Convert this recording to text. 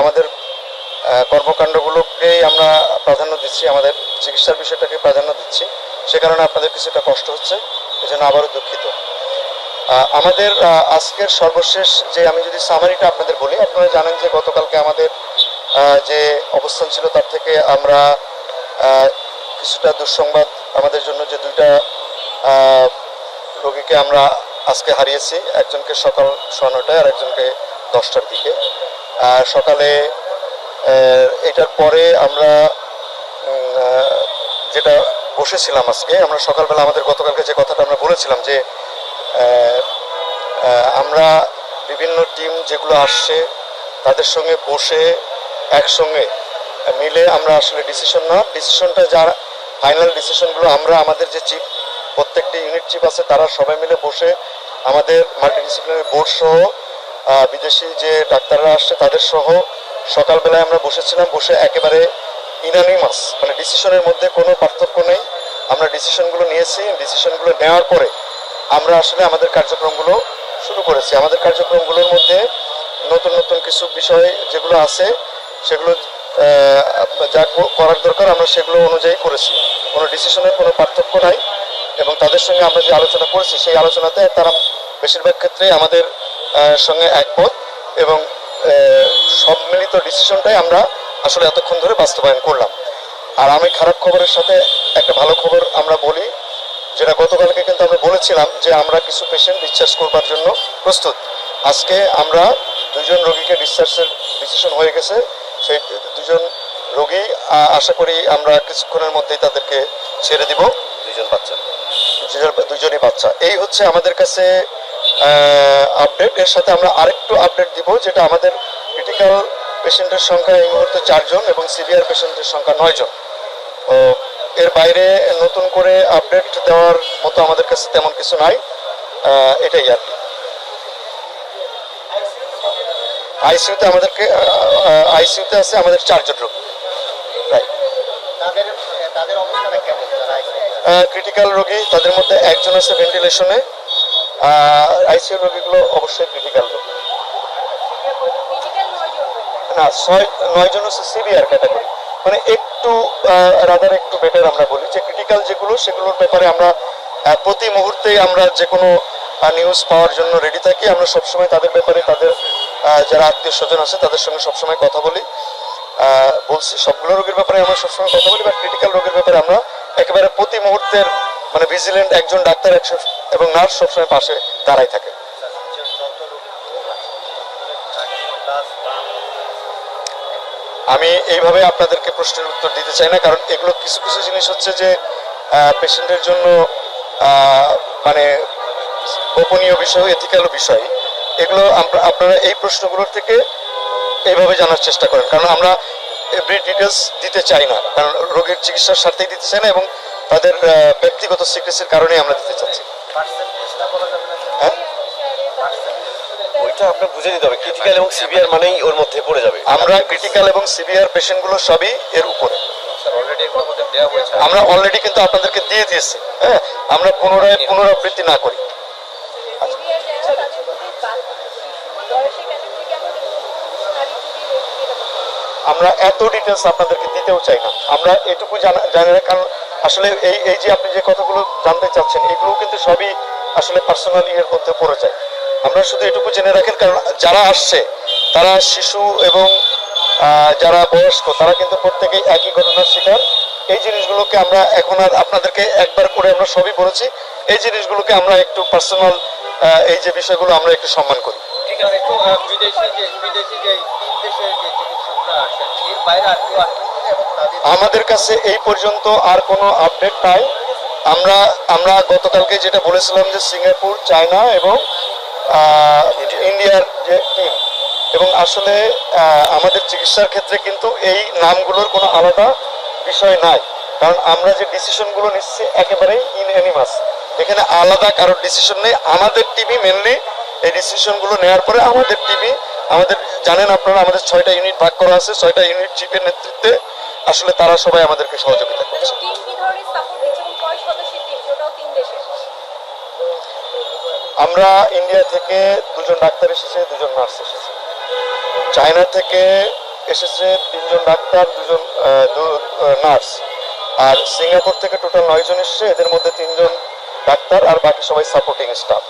আমাদের কর্মকাণ্ডগুলোকেই আমরা প্রাধান্য দিচ্ছি, আমাদের চিকিৎসার বিষয়টাকে প্রাধান্য দিচ্ছি। সে কারণে আপনাদের কিছুটা কষ্ট হচ্ছে, এজন্য আবারও দুঃখিত। আমাদের আজকের সর্বশেষ যে আমি যদি সামারিটা আপনাদের বলি, আপনারা জানেন যে গতকালকে আমাদের যে অবস্থান ছিল তার থেকে আমরা কিছুটা দুঃসংবাদ আমাদের জন্য যে দুইটা রোগীকে আমরা আজকে হারিয়েছি, একজনকে সকাল সোয়া নটায় আর একজনকে দশটার দিকে। সকালে এটার পরে আমরা যেটা বসেছিলাম আজকে, আমরা সকালবেলা আমাদের গতকালকে যে কথাটা আমরা বলেছিলাম যে আমরা বিভিন্ন টিম যেগুলো আসছে, তাদের সঙ্গে বসে একসঙ্গে মিলে আমরা আসলে ডিসিশন না। ডিসিশনটা যার ফাইনাল ডিসিশনগুলো আমরা, আমাদের যে চিফ প্রত্যেকটি ইউনিট চিফ আছে, তারা সবাই মিলে বসে আমাদের মাল্টিডিসিপ্লিনারি বোর্ড সহ বিদেশি যে ডাক্তাররা আসছে তাদের সহ সকালবেলায় আমরা বসেছিলাম, বসে একেবারে ইনানিমাস মানে ডিসিশনের মধ্যে কোনো পার্থক্য নেই। আমরা ডিসিশনগুলো নিয়েছি ডিসিশনগুলো নেওয়ার পরে আমরা আসলে আমাদের কার্যক্রমগুলো শুরু করেছি। আমাদের কার্যক্রমগুলোর মধ্যে নতুন নতুন কিছু বিষয় যেগুলো আছে, সেগুলো যা করার দরকার, আমরা সেগুলো অনুযায়ী করেছি। কোনো ডিসিশনের কোনো পার্থক্য নাই। এবং তাদের সঙ্গে আমরা যে আলোচনা করেছি সেই আলোচনাতে তারা বেশিরভাগ ক্ষেত্রে আমাদের সঙ্গে একমত এবং আহ, সম্মিলিত ডিসিশনটাই আমরা আসলে এতক্ষণ ধরে বাস্তবায়ন করলাম। আর আমি খারাপ খবরের সাথে একটা ভালো খবর আমরা বলি যেটা গতকালকে কিন্তু আমরা বলেছিলাম যে আমরা কিছু পেশেন্ট ডিসচার্জ করবার জন্য প্রস্তুত। আজকে আমরা দুজন রোগীকে ডিসচার্জের ডিসিশন হয়ে গেছে। সেই দুজন রোগী আশা করি আমরা কিছুক্ষণের মধ্যেই তাদেরকে ছেড়ে দিব। দুইজন বাচ্চা। দুজন- দুজনই বাচ্চা। এই হচ্ছে আমাদের কাছে আপডেট এর সাথে আমরা আরেকটু আপডেট দিব, যেটা আমাদের ক্রিটিক্যাল পেশেন্টের সংখ্যা এই মুহূর্তে চারজন এবং সিভিয়ার পেশেন্টের সংখ্যা নয়জন। ও এর বাইরে নতুন করে আপডেট দেওয়ার মতো আমাদের কাছে তেমন কিছু নাই এটাই আর কি। আইসিইউতে আমাদেরকে আইসিইউতে আছে আমাদের চারজন রোগী। রাইট ক্রিটিক্যাল রোগী, তাদের মধ্যে একজন আছে ভেন্টিলেশনে আইসিইউ রোগীগুলো অবশ্যই ক্রিটিক্যাল রোগী। না, ছয়, নয় জন হচ্ছে সিভিয়ার ক্যাটাগরি মানে একটু রাদার একটু বেটার আমরা বলি। যে ক্রিটিক্যাল যেগুলো, সেগুলোর ব্যাপারে আমরা প্রতি মুহূর্তে আমরা যে কোনো নিউজ পাওয়ার জন্য রেডি থাকি। আমরা সবসময় তাদের ব্যাপারে তাদের যারা আত্মীয় স্বজন আছে, তাদের সঙ্গে সবসময় কথা বলি। বলছি সবগুলো রোগীর ব্যাপারে আমরা সবসময় কথা বলি বা ক্রিটিক্যাল রোগীর ব্যাপারে আমরা একেবারে প্রতি মুহূর্তের মানে ভিজিলেন্ট একজন ডাক্তার একশো এবং নার্স সবসময় পাশে দাঁড়াই থাকে। আমি এইভাবে আপনাদেরকে প্রশ্নের উত্তর দিতে চাই না, কারণ এগুলো কিছু কিছু জিনিস হচ্ছে যে পেশেন্টের জন্য মানে গোপনীয় বিষয় এথিক্যাল বিষয়। এগুলো আপনারা এই প্রশ্নগুলোর থেকে এইভাবে জানার চেষ্টা করেন। কারণ আমরা এভরি ডিটেলস দিতে চাই না কারণ রোগীর চিকিৎসার স্বার্থেই দিতে চাই না এবং তাদের ব্যক্তিগত সিক্রেসির কারণেই আমরা দিতে চাচ্ছি। হ্যাঁ? ওইটা আপনার বুঝে নিতে হবে ক্রিটিক্যাল এবং সিভিয়ার মানেই ওর মধ্যে পড়ে যাবে। আমরা ক্রিটিক্যাল এবং সিভিয়ার পেশেন্টগুলো সবই এর উপরে। আমরা অলরেডি কিন্তু আপনাদেরকে দিয়ে দিয়েছি হ্যাঁ? আমরা পুনরায় পুনরাবৃত্তি না করি। আমরা এত ডিটেলস আপনাদেরকে দিতেও চাই না। আমরা এটুকু জানা না, কারণ আসলে এই এই যে আপনি যে কথাগুলো জানতে চাচ্ছেন এগুলো কিন্তু সবই আসলে পার্সোনালি এর মধ্যে পড়ে যায়। আমরা শুধু এটুকু জেনে রাখেন, কারণ যারা আসছে, তারা শিশু এবং যারা বয়স্ক, তারা কিন্তু প্রত্যেকেই একই ঘটনার শিকার। এই জিনিসগুলোকে আমরা এখন আর আপনাদেরকে একবার করে আমরা সবই বলেছি। এই জিনিসগুলোকে আমরা একটু পার্সোনাল এই যে বিষয়গুলো আমরা একটু সম্মান করি। বিদেশি যে বিদেশি যে তিন দেশের যে চিকিৎসকরা আসেন এর বাইরে আর কেউ আসেন এবং তাদের আমাদের কাছে এই পর্যন্ত আর কোনো আপডেট নাই। আমরা আমরা গতকালকে যেটা বলেছিলাম যে সিঙ্গাপুর চায়না এবং ইন্ডিয়ার যে টিম। এবং আসলে আমাদের চিকিৎসার ক্ষেত্রে কিন্তু এই নামগুলোর কোনো আলাদা বিষয় নাই। কারণ আমরা যে ডিসিশনগুলো নিচ্ছি একেবারেই ইন অ্যানিমাস এখানে আলাদা কারোর ডিসিশন নেই। আমাদের টিমই মেনলি এই ডিসিশনগুলো নেওয়ার পরে আমাদের টিমই আমাদের জানেন আপনারা আমাদের ছয়টা ইউনিট ভাগ করা আছে ছয়টা ইউনিট চিফের নেতৃত্বে আসলে তারা সবাই আমাদেরকে সহযোগিতা করছে। টিম টিম আমরা ইন্ডিয়া থেকে দুজন ডাক্তার এসেছে দুজন নার্স এসেছে। চায়না থেকে এসেছে তিনজন ডাক্তার দুজন নার্স আর সিঙ্গাপুর থেকে টোটাল নয়জন এসেছে এদের মধ্যে তিনজন ডাক্তার আর বাকি সবাই সাপোর্টিং স্টাফ